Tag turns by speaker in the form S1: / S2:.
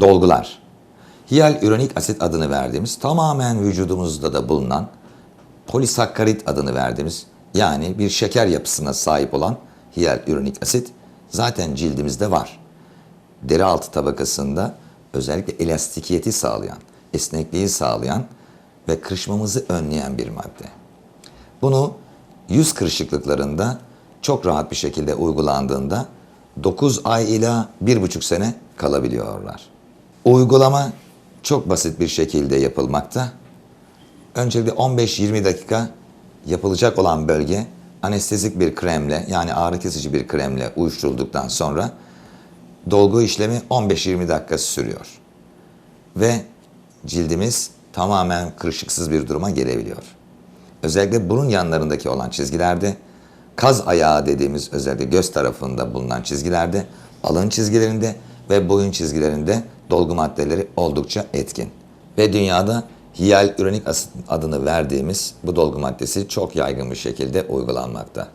S1: Dolgular. Hiyalüronik asit adını verdiğimiz tamamen vücudumuzda da bulunan polisakkarit adını verdiğimiz yani bir şeker yapısına sahip olan hiyalüronik asit zaten cildimizde var. Deri altı tabakasında özellikle elastikiyeti sağlayan, esnekliği sağlayan ve kırışmamızı önleyen bir madde. Bunu yüz kırışıklıklarında çok rahat bir şekilde uygulandığında 9 ay ila 1,5 sene kalabiliyorlar. Uygulama çok basit bir şekilde yapılmakta. Öncelikle 15-20 dakika yapılacak olan bölge anestezik bir kremle yani ağrı kesici bir kremle uyuşturulduktan sonra dolgu işlemi 15-20 dakika sürüyor. Ve cildimiz tamamen kırışıksız bir duruma gelebiliyor. Özellikle burun yanlarındaki olan çizgilerde, kaz ayağı dediğimiz özellikle göz tarafında bulunan çizgilerde, alın çizgilerinde ve boyun çizgilerinde dolgu maddeleri oldukça etkin. Ve dünyada hiyalüronik asit adını verdiğimiz bu dolgu maddesi çok yaygın bir şekilde uygulanmakta.